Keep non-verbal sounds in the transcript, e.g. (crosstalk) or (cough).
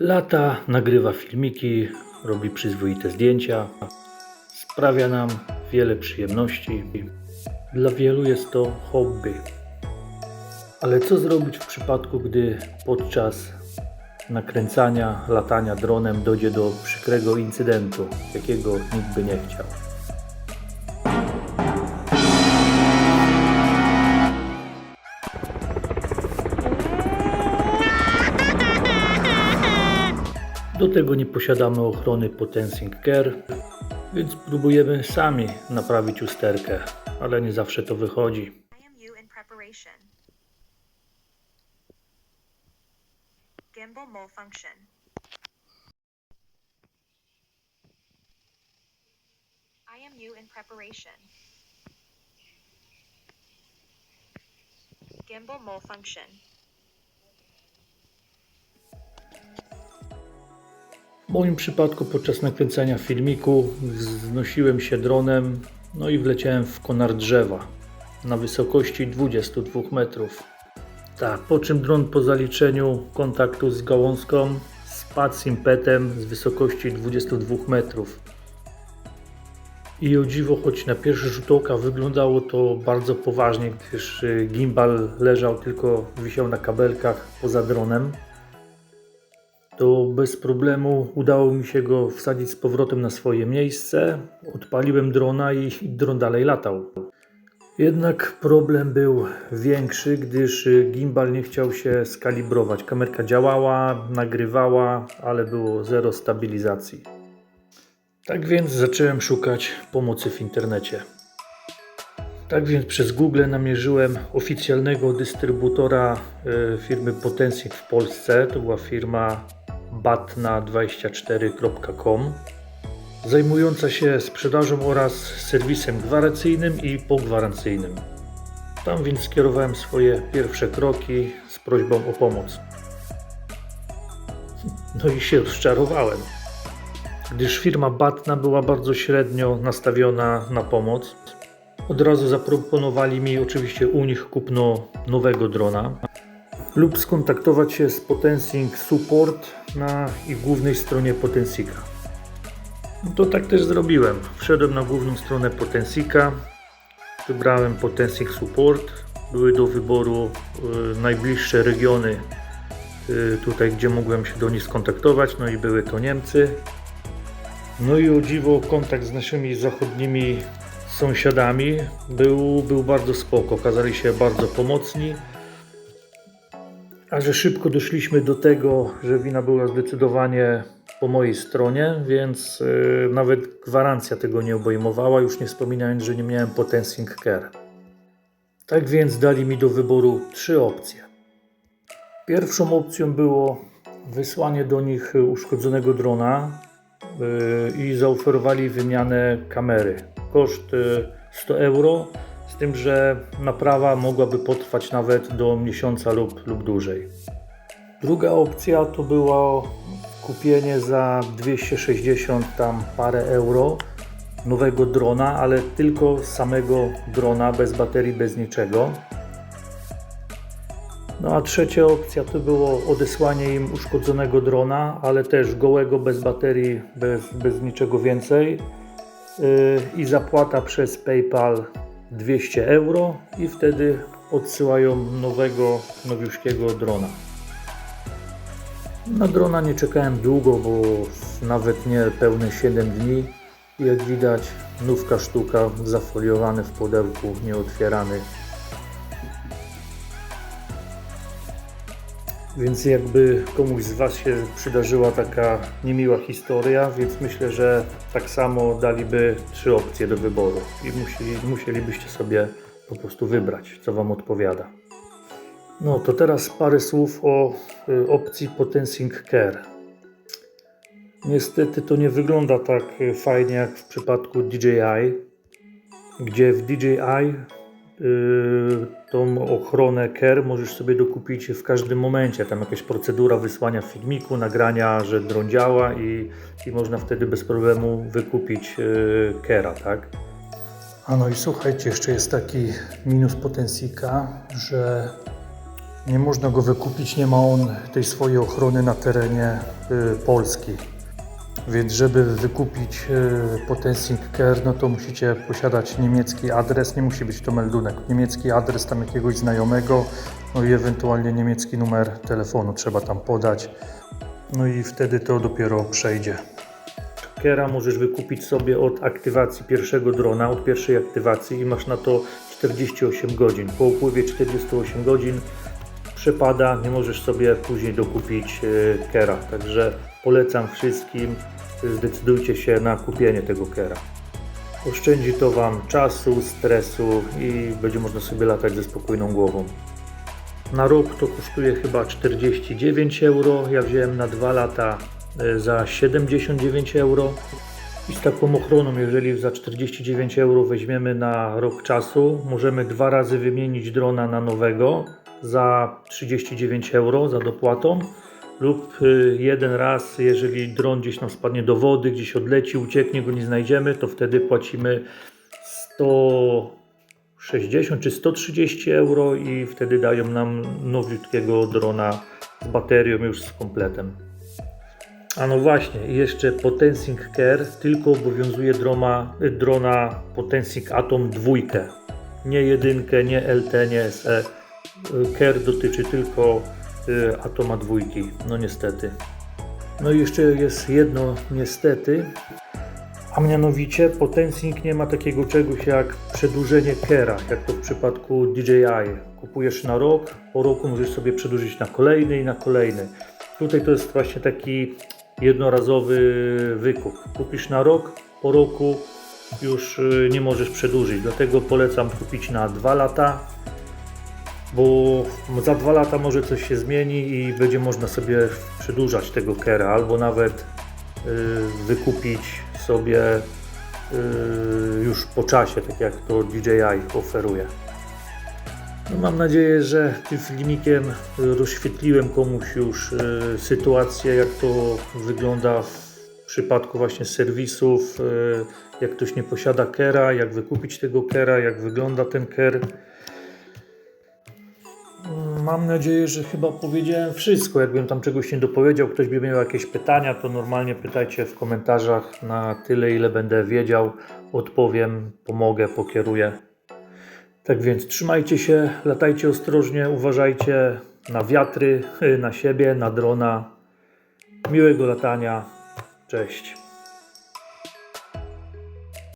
Lata, nagrywa filmiki, robi przyzwoite zdjęcia. Sprawia nam wiele przyjemności. Dla wielu jest to hobby. Ale co zrobić w przypadku, gdy podczas nakręcania, latania dronem dojdzie do przykrego incydentu, jakiego nikt by nie chciał? Do tego nie posiadamy ochrony Potensing Care, więc próbujemy sami naprawić usterkę, ale nie zawsze to wychodzi. Gimbal malfunction. IMU in preparation. Gimbal malfunction. W moim przypadku podczas nakręcania filmiku wznosiłem się dronem, no i wleciałem w konar drzewa na wysokości 22 metrów. Tak, po czym dron po zaliczeniu kontaktu z gałązką spadł z impetem z wysokości 22 metrów. I o dziwo, choć na pierwszy rzut oka wyglądało to bardzo poważnie, gdyż gimbal leżał tylko, wisiał na kabelkach poza dronem, to bez problemu udało mi się go wsadzić z powrotem na swoje miejsce. Odpaliłem drona i dron dalej latał. Jednak problem był większy, gdyż gimbal nie chciał się skalibrować. Kamerka działała, nagrywała, ale było zero stabilizacji. Tak więc zacząłem szukać pomocy w internecie. Tak więc przez Google namierzyłem oficjalnego dystrybutora y, firmy Potensing w Polsce. To była firma batna24.com zajmująca się sprzedażą oraz serwisem gwarancyjnym i pogwarancyjnym. Tam więc skierowałem swoje pierwsze kroki z prośbą o pomoc. (laughs) No i się rozczarowałem, gdyż firma Batna była bardzo średnio nastawiona na pomoc. Od razu zaproponowali mi oczywiście u nich kupno nowego drona lub skontaktować się z Potensing Support na ich głównej stronie Potensika. No to tak też zrobiłem. Wszedłem na główną stronę Potensika, wybrałem Potensing Support. Były do wyboru y, najbliższe regiony y, tutaj, gdzie mogłem się do nich skontaktować, no i były to Niemcy. No i o dziwo kontakt z naszymi zachodnimi sąsiadami był, był bardzo spoko, okazali się bardzo pomocni. A że szybko doszliśmy do tego, że wina była zdecydowanie po mojej stronie, więc yy, nawet gwarancja tego nie obejmowała, już nie wspominając, że nie miałem Potensing Care. Tak więc dali mi do wyboru trzy opcje. Pierwszą opcją było wysłanie do nich uszkodzonego drona yy, i zaoferowali wymianę kamery. Koszt yy, 100 euro, z tym, że naprawa mogłaby potrwać nawet do miesiąca lub, lub dłużej. Druga opcja to było kupienie za 260 tam parę euro nowego drona, ale tylko samego drona, bez baterii, bez niczego. No a trzecia opcja to było odesłanie im uszkodzonego drona, ale też gołego, bez baterii, bez, bez niczego więcej yy, i zapłata przez PayPal 200 euro i wtedy odsyłają nowego, nowiuszkiego drona. Na drona nie czekałem długo, bo nawet nie pełne 7 dni. Jak widać, nówka sztuka, zafoliowany w pudełku, nieotwierany. Więc jakby komuś z Was się przydarzyła taka niemiła historia, więc myślę, że tak samo daliby trzy opcje do wyboru i musieli, musielibyście sobie po prostu wybrać, co Wam odpowiada. No to teraz parę słów o y, opcji Potensing Care. Niestety to nie wygląda tak y, fajnie jak w przypadku DJI, gdzie w DJI tą ochronę Care możesz sobie dokupić w każdym momencie. Tam jakaś procedura wysłania filmiku, nagrania, że dron działa i, i można wtedy bez problemu wykupić y, Care'a, tak? A no i słuchajcie, jeszcze jest taki minus Potensika, że Nie można go wykupić, nie ma on tej swojej ochrony na terenie y, Polski. Więc żeby wykupić y, Potensing Care, no to musicie posiadać niemiecki adres, nie musi być to meldunek, niemiecki adres tam jakiegoś znajomego, no i ewentualnie niemiecki numer telefonu trzeba tam podać, no i wtedy to dopiero przejdzie. Kera możesz wykupić sobie od aktywacji pierwszego drona, od pierwszej aktywacji i masz na to 48 godzin. Po upływie 48 godzin przepada, nie możesz sobie później dokupić e, Kera. Także polecam wszystkim, zdecydujcie się na kupienie tego Kera. Oszczędzi to Wam czasu, stresu i będzie można sobie latać ze spokojną głową. Na rok to kosztuje chyba 49 euro. Ja wziąłem na 2 lata e, za 79 euro. I z taką ochroną, jeżeli za 49 euro weźmiemy na rok czasu, możemy dwa razy wymienić drona na nowego za 39 euro za dopłatą lub y, jeden raz, jeżeli dron gdzieś nam spadnie do wody, gdzieś odleci, ucieknie, go nie znajdziemy, to wtedy płacimy 160 czy 130 euro i wtedy dają nam nowiutkiego drona z baterią już z kompletem. A no właśnie, jeszcze Potensing Care tylko obowiązuje drona, drona Potensing Atom 2. Nie jedynkę, nie LT, nie SE. Care dotyczy tylko y, Atoma 2. No niestety. No i jeszcze jest jedno niestety, a mianowicie Potensing nie ma takiego czegoś jak przedłużenie Kera, jak to w przypadku DJI. Kupujesz na rok, po roku możesz sobie przedłużyć na kolejny i na kolejny. Tutaj to jest właśnie taki jednorazowy wykup. Kupisz na rok, po roku już y, nie możesz przedłużyć. Dlatego polecam kupić na 2 lata, bo za 2 lata może coś się zmieni i będzie można sobie przedłużać tego Kera, albo nawet y, wykupić sobie y, już po czasie, tak jak to DJI oferuje. No mam nadzieję, że tym filmikiem rozświetliłem komuś już y, sytuację, jak to wygląda w przypadku właśnie serwisów, jak ktoś nie posiada kera, jak wykupić tego kera, jak wygląda ten ker. Mam nadzieję, że chyba powiedziałem wszystko. Jakbym tam czegoś nie dopowiedział, ktoś by miał jakieś pytania, to normalnie pytajcie w komentarzach na tyle, ile będę wiedział. Odpowiem, pomogę, pokieruję. Tak więc trzymajcie się, latajcie ostrożnie, uważajcie na wiatry, (laughs) na siebie, na drona. Miłego latania. Cześć.